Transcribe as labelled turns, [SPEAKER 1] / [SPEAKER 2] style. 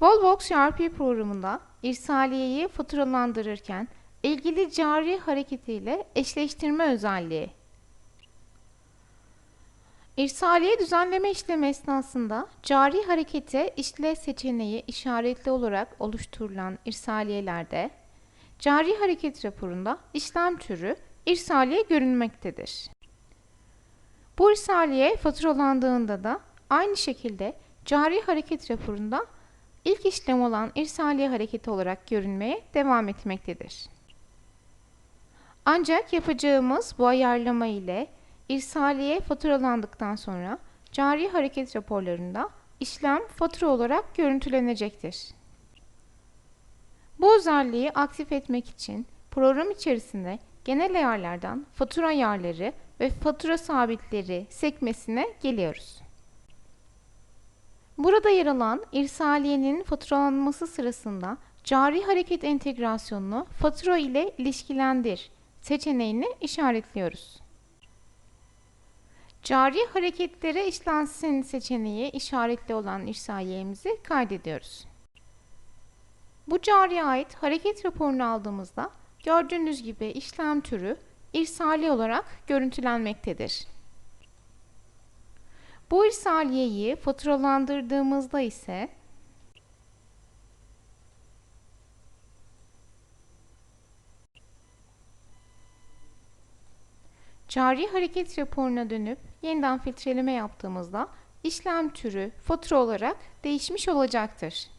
[SPEAKER 1] Volvox ERP programında irsaliyeyi faturalandırırken ilgili cari hareketiyle eşleştirme özelliği. İrsaliye düzenleme işlemi esnasında cari harekete işle seçeneği işaretli olarak oluşturulan irsaliyelerde cari hareket raporunda işlem türü irsaliye görünmektedir. Bu irsaliye faturalandığında da aynı şekilde cari hareket raporunda ilk işlem olan irsaliye hareketi olarak görünmeye devam etmektedir. Ancak yapacağımız bu ayarlama ile irsaliye faturalandıktan sonra cari hareket raporlarında işlem fatura olarak görüntülenecektir. Bu özelliği aktif etmek için program içerisinde genel ayarlardan fatura ayarları ve fatura sabitleri sekmesine geliyoruz. Burada yer alan irsaliyenin faturalanması sırasında cari hareket entegrasyonunu fatura ile ilişkilendir seçeneğini işaretliyoruz. Cari hareketlere işlensin seçeneği işaretli olan irsaliyemizi kaydediyoruz. Bu cariye ait hareket raporunu aldığımızda gördüğünüz gibi işlem türü irsali olarak görüntülenmektedir. Bu irsaliyeyi faturalandırdığımızda ise cari hareket raporuna dönüp yeniden filtreleme yaptığımızda işlem türü fatura olarak değişmiş olacaktır.